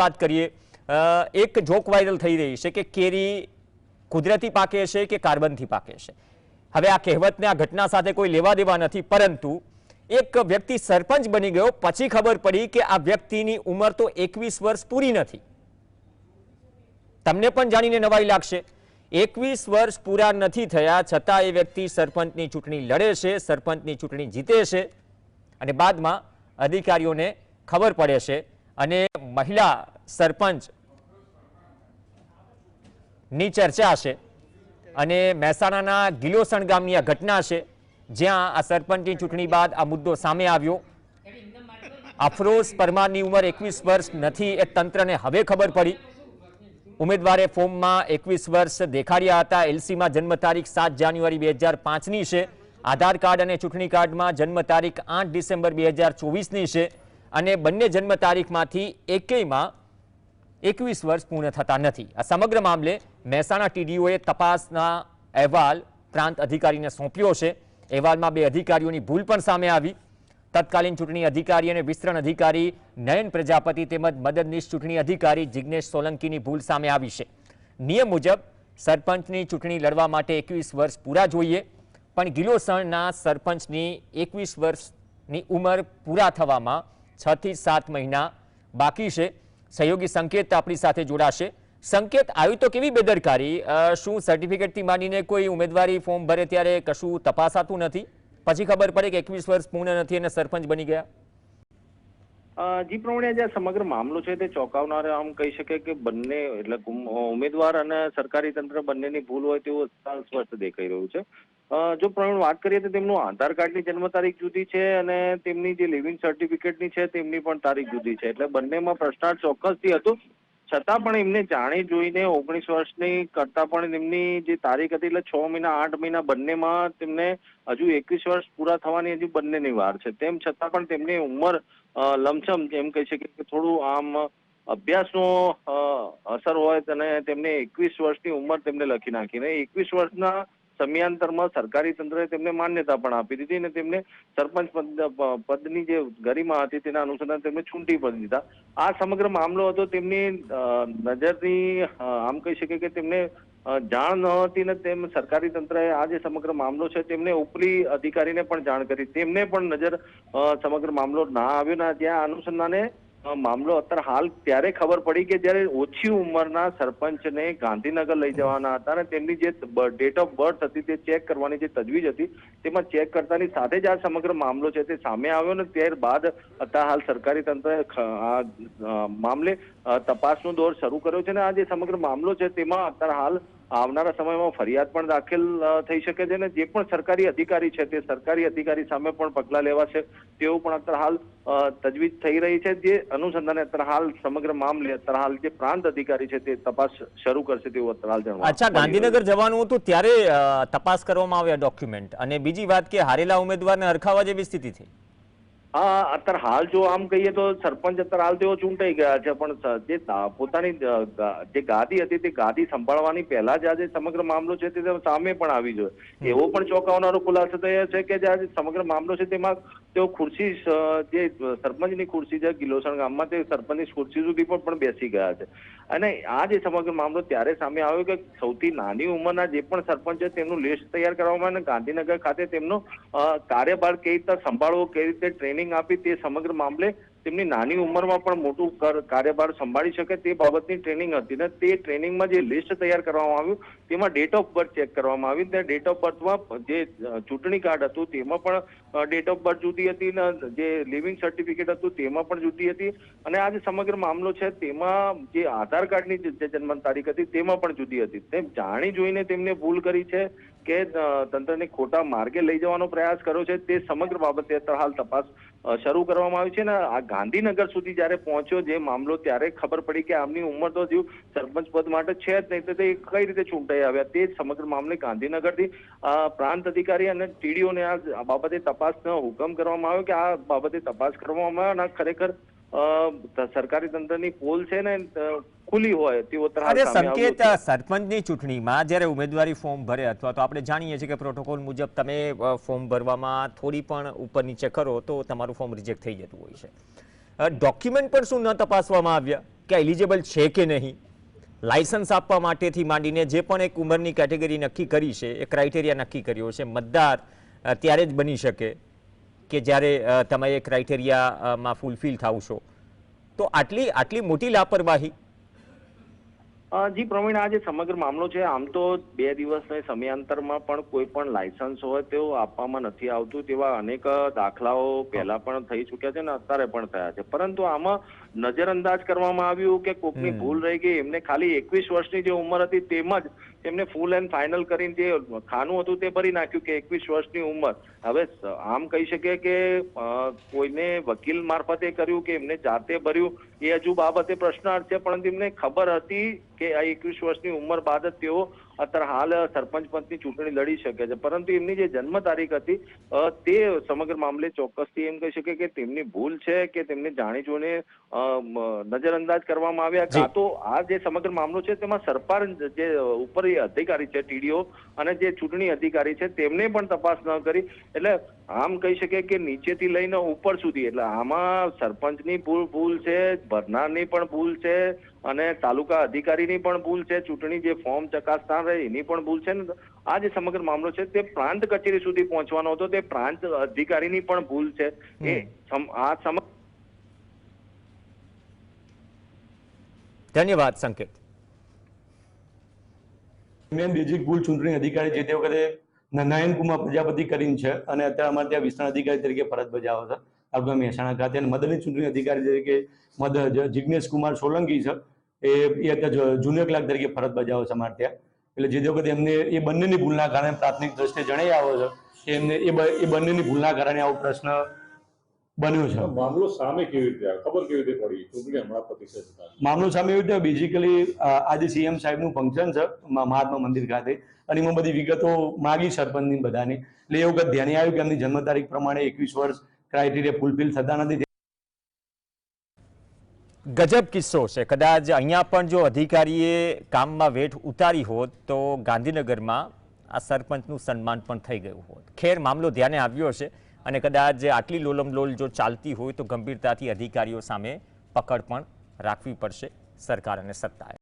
વાત કરીએ એક જોક વાયરલ થઈ રહી છે કે કેરી કુદરતી પાકે છે કે કાર્બનથી પાકે છે? હવે આ કહેવતને આ ઘટના સાથે કોઈ લેવા દેવા નથી, પરંતુ એક વ્યક્તિ સરપંચ બની ગયો, પછી ખબર પડી કે આ વ્યક્તિની ઉંમર તો એકવીસ વર્ષ પૂરી નથી. તમને પણ જાણીને નવાઈ લાગશે. એકવીસ વર્ષ પૂરા નથી થયા, છતાં એ વ્યક્તિ સરપંચની ચૂંટણી લડે છે, સરપંચની ચૂંટણી જીતે છે અને બાદમાં અધિકારીઓને ખબર પડે છે અને મહિલા સરપંચની ચર્ચા છે અને મહેસાણાના ગિલોસણ ગામની આ ઘટના છે જ્યાં આ સરપંચની ચૂંટણી બાદ આ મુદ્દો સામે આવ્યો. અફરોઝ પરમારની ઉંમર એકવીસ વર્ષ નથી એ તંત્રને હવે ખબર પડી. ઉમેદવારે ફોર્મમાં એકવીસ વર્ષ દેખાડ્યા હતા. એલસીમાં જન્મ તારીખ સાત જાન્યુઆરી બે હજાર પાંચની છે. આધાર કાર્ડ અને ચૂંટણી કાર્ડમાં જન્મ તારીખ આઠ ડિસેમ્બર બે હજાર ચોવીસની છે. અને બંને જન્મ તારીખમાંથી એકેયમાં એકવીસ વર્ષ પૂર્ણ થતા નથી. આ સમગ્ર મામલે મહેસાણા ટીડીઓએ તપાસના અહેવાલ પ્રાંત અધિકારીને સોંપ્યો છે. અહેવાલમાં બે અધિકારીઓની ભૂલ પણ સામે આવી. તત્કાલીન ચૂંટણી અધિકારી અને વિસ્તરણ અધિકારી નયન પ્રજાપતિ તેમજ મદદનીશ ચૂંટણી અધિકારી જિજ્ઞેશ સોલંકીની ભૂલ સામે આવી છે. નિયમ મુજબ સરપંચની ચૂંટણી લડવા માટે એકવીસ વર્ષ પૂરા જોઈએ, પણ ગિલોસણના સરપંચની એકવીસ વર્ષની ઉંમર પૂરા થવામાં છ થી સાત મહિના બાકી છે. સહયોગી સંકેત આપણી સાથે જોડાશે. સંકેત આવી તો કેવી બેદરકારી? શું સર્ટિફિકેટથી માંડીને કોઈ ઉમેદવારી ફોર્મ ભરે ત્યારે કશું તપાસાતું નથી? પછી ખબર પડે કે એકવીસ વર્ષ પૂર્ણ નથી અને સરપંચ બની ગયા. જી પ્રમાણે આજે આ સમગ્ર મામલો છે તે ચોંકાવનાર આમ કહી શકે કે બંને, એટલે ઉમેદવાર અને સરકારી તંત્ર બંનેની ભૂલ હોય તેવું સ્પષ્ટ દેખાઈ રહ્યું છે. જો પ્રમાણે વાત કરીએ તો તેમનું આધાર કાર્ડની જન્મ તારીખ જુદી છે અને તેમની જે લિવિંગ સર્ટિફિકેટની છે તેમની પણ તારીખ જુદી છે. એટલે બંનેમાં પ્રશ્નાર્થ ચોક્કસથી હતું. છતાં પણ એમને જાણી જોઈને ઓગણીસ વર્ષની કરતા પણ એમની જે તારીખ હતી એટલે છ મહિના, આઠ મહિના બંનેમાં તેમને હજુ એકવીસ વર્ષ પૂરા થવાની હજુ બંનેની વાર છે. તેમ છતાં પણ તેમની ઉંમર લમસમ એમ કહી શકીએ કે થોડું આમ અભ્યાસનો અસર હોય અને તેમને એકવીસ વર્ષની ઉંમર તેમને લખી નાખીને એકવીસ વર્ષના સમયાંતરમાં સરકારી તંત્રએ તેમને માન્યતા પણ આપી દીધી અને તેમને સરપંચ પદ પદની જે ગરિમા હતી તેના અનુસંધાન તેમને છૂટી પણ દીધા. આ સમગ્ર મામલો હતો તેમની નજરની આમ કહી શકીએ કે તેમને જાણ ન હતી ને તેમ સરકારી તંત્રએ આ જે સમગ્ર મામલો છે તેમને ઉપરી અધિકારીને પણ જાણ કરી. તેમને પણ નજર સમગ્ર મામલો ના આવ્યો ને ત્યાં અનુસંધાને મામલો અત્યારે હાલ ત્યારે ખબર પડી કે જ્યારે ઓછી ઉંમરના સરપંચને ગાંધીનગર લઈ જવાના હતા અને તેમની જે ડેટ ઓફ બર્થ હતી તે ચેક કરવાની જે તજવીજ હતી તેમાં ચેક કરતાની સાથે જ આ સમગ્ર મામલો છે તે સામે આવ્યો ને ત્યારબાદ અત્યારે હાલ સરકારી તંત્રએ આ મામલે તપાસનો દોર શરૂ કર્યો છે ને આ જે સમગ્ર મામલો છે તેમાં અત્યારે હાલ આવનારા સમયમાં ફરિયાદ પણ દાખલ થઈ શકે છે અને જે પણ સરકારી અધિકારી છે તે સરકારી અધિકારી સામે પણ પગલાં લેવાશે. તેવું પણ અત્યારે હાલ તજવીજ થઈ રહી છે. જે અનુસંધાને અત્યારે હાલ સમગ્ર મામલે અત્યારે હાલ જે પ્રાંત અધિકારી છે તે તપાસ શરૂ કરશે તેવું અત્યારે હાલ જાણવા અચ્છા. ગાંધીનગર જવાનું હતું ત્યારે તપાસ કરવામાં આવ્યા ડોક્યુમેન્ટ. અને બીજી વાત કે હારેલા ઉમેદવારને હરખાવા જેવી સ્થિતિ થઈ. હા, અત્યારે હાલ જો આમ કહીએ તો સરપંચ અત્યારે હાલ તેઓ ચૂંટાઈ ગયા છે, પણ જે પોતાની જે ગાદી હતી તે ગાદી સંભાળવાની પહેલા જ આજે સમગ્ર મામલો છે તે સામે પણ આવી જોઈએ એવો પણ ચોંકાવનારો ખુલાસો એ છે કે જે આજે સમગ્ર મામલો છે તેમાં તેઓ ખુરશી જે સરપંચની ખુરશી છે, ગિલોસણ ગામમાં, તે સરપંચની ખુરશી સુધી પણ બેસી ગયા છે. અને આ જે સમગ્ર મામલો ત્યારે સામે આવ્યો કે સૌથી નાની ઉંમરના જે પણ સરપંચ છે, તેમનું લિસ્ટ તૈયાર કરવામાં અને ગાંધીનગર ખાતે તેમનો કાર્યભાર કેવી રીતે સંભાળવો, કેવી રીતે ટ્રેનિંગ આપી, તે સમગ્ર મામલે તેમની નાની ઉંમરમાં પણ મોટું કાર્યભાર સંભાળી શકે તે બાબતની ટ્રેનિંગ હતી ને તે ટ્રેનિંગમાં જે લિસ્ટ તૈયાર કરવામાં આવ્યું, તેમાં ડેટ ઓફ બર્થ ચેક કરવામાં આવી ત્યાં ડેટ ઓફ બર્થમાં જે ચૂંટણી કાર્ડ હતું તેમાં પણ ડેટ ઓફ બર્થ જુદી હતી ને જે લિવિંગ સર્ટિફિકેટ હતું તેમાં પણ જુદી હતી અને આ જે સમગ્ર મામલો છે તેમાં જે આધાર કાર્ડની જે જન્મ તારીખ હતી તેમાં પણ જુદી હતી. તેમ જાણી જોઈને તેમને ભૂલ કરી છે કે તંત્રને ખોટા માર્ગે લઈ જવાનો પ્રયાસ કર્યો છે તે સમગ્ર બાબતે હાલ તપાસ શરૂ કરવામાં આવ્યું છે ને આ ગાંધીનગર સુધી જ્યારે પહોંચ્યો જે મામલો, ત્યારે ખબર પડી કે આમની ઉંમર તો હજુ સરપંચ પદ માટે છે જ નહીં, તો તે કઈ રીતે ચૂંટાઈ આવ્યા? તે સમગ્ર મામલે ગાંધીનગરથી પ્રાંત અધિકારી અને ટીડીઓને આ બાબતે તપાસનો હુકમ કરવામાં આવ્યો કે આ બાબતે તપાસ કરવામાં આવે અને ખરેખર સરકારી તંત્રની પોલ છે ને અ, ખુલ્લી હોય તેવો અરે સંકેત. સરપંચની ચૂંટણીમાં જ્યારે ઉમેદવારી ફોર્મ ભરે અથવા તો આપણે જાણીએ છીએ કે પ્રોટોકોલ મુજબ તમે ફોર્મ ભરવામાં થોડી પણ ઉપર નીચે કરો તો તમારું ફોર્મ રિજેક્ટ થઈ જતું હોય છે. ડોક્યુમેન્ટ પણ શું ન તપાસવામાં આવ્યા? કે એલિજિબલ છે કે નહીં? લાયસન્સ આપવા માટેથી માંડીને જે પણ એક ઉંમરની કેટેગરી નક્કી કરી છે એ ક્રાઇટેરિયા નક્કી કર્યો છે મતદાર ત્યારે જ બની શકે. કે જ્યારે તમે એ ક્રાઇટેરિયામાં ફૂલફિલ થાવ છો. તો આટલી આટલી મોટી લાપરવાહી? જી પ્રવીણ આ જે સમગ્ર મામલો છે આમ તો બે દિવસના સમયાંતરમાં પણ કોઈ પણ લાયસન્સ હોય તેઓ આપવામાં નથી આવતું તેવા અનેક દાખલાઓ પહેલા પણ થઈ ચૂક્યા છે ને અત્યારે પણ થયા છે. પરંતુ આમાં નજરઅંદાજ કરવામાં આવ્યું કે કોકની ભૂલ રહી ગઈ એમને ખાલી એકવીસ વર્ષની જે ઉંમર હતી તેમજ એમને ફૂલ એન્ડ ફાઇનલ કરીને જે ખાનું હતું તે ભરી નાખ્યું કે એકવીસ વર્ષની ઉંમર. હવે આમ કહી શકે કે કોઈને વકીલ મારફતે કર્યું કે એમને જાતે ભર્યું, એ હજુ બાબતે પ્રશ્નાર્થ છે પણ એમને ખબર હતી કે આ એકવીસ વર્ષની ઉંમર બાદ જ તેઓ અત્યારે હાલ સરપંચ પંચની ચૂંટણી લડી શકે છે. પરંતુ એમની જે જન્મ તારીખ હતી તે સમગ્ર મામલે ચોક્કસથી એમ કહી શકે કે તેમની ભૂલ છે કે તેમને જાણી જોઈને નજરઅંદાજ કરવામાં આવ્યા કાં તો આ જે સમગ્ર મામલો છે તેમાં સરકાર જે ઉપર અધિકારી છે ટીડીઓ અને જે ચૂંટણી અધિકારી છે તેમને પણ તપાસ ન કરી. એટલે આમ કહી શકે કે નીચેથી લઈને ઉપર સુધી. એટલે આમાં સરપંચની ભૂલ ભૂલ છે ભરનારની પણ ભૂલ છે અને તાલુકા અધિકારીની પણ ભૂલ છે. ચૂંટણી જે ફોર્મ ચકાસતા રહે એની પણ ભૂલ છે ને. આ જે સમગ્ર મામલો છે તે પ્રાંત કચેરી સુધી પહોંચવાનો હતો. તે પ્રાંત અધિકારીની પણ ભૂલ છે. એ આ સમગ્ર ધન્યવાદ સંકેત. મેન બેઝિક ભૂલ ચૂંટણી અધિકારી જે તે વખતે ન- નયનકુમાર પ્રજાપતિ કરીને છે. અને અત્યારે અમારે ત્યાં વિસ્તરણ અધિકારી તરીકે ફરજ બજાવે છે. આપણા મહેસાણા ખાતે અને મદદની ચૂંટણી અધિકારી તરીકે મદ જિજ્ઞેશ કુમાર સોલંકી છે. એ એ અત્યારે જુનિયર ક્લાર્ક તરીકે ફરજ બજાવે છે અમારે ત્યાં. એટલે જે વખતે એમને, એ બંનેની ભૂલના કારણે પ્રાથમિક દ્રષ્ટિએ જણાઈ આવ્યો છે એમને એ બંનેની ભૂલના કારણે આવો પ્રશ્ન બન્યો છે. મામલો સામે કેવી રીતે ખબર કેવી રીતે પડી? ચૂંટણી હમણાં પ્રતિષ્ઠા મામલો સામે એવું રીતે બેઝિકલી આજે સીએમ સાહેબનું ફંક્શન છે મહાત્મા મંદિર ખાતે. અને એમાં બધી વિગતો માગી સરપંચની બધાની. એટલે એ વખત ધ્યાને આવ્યું કે એમની જન્મ તારીખ પ્રમાણે એકવીસ વર્ષ ક્રાઇટેરિયા ફૂલફિલ થતા નથી. ગજબ કિસ્સો છે. કદાચ અહીંયા પણ જો અધિકારીએ કામમાં વેઠ ઉતારી હોત તો ગાંધીનગરમાં આ સરપંચનું સન્માન પણ થઈ ગયું હોત. ખેર મામલો ધ્યાને આવ્યો છે અને કદાચ આટલી લોલમલોલ જો ચાલતી હોય તો ગંભીરતાથી અધિકારીઓ સામે પકડ પણ રાખવી પડશે સરકાર અને સત્તાએ.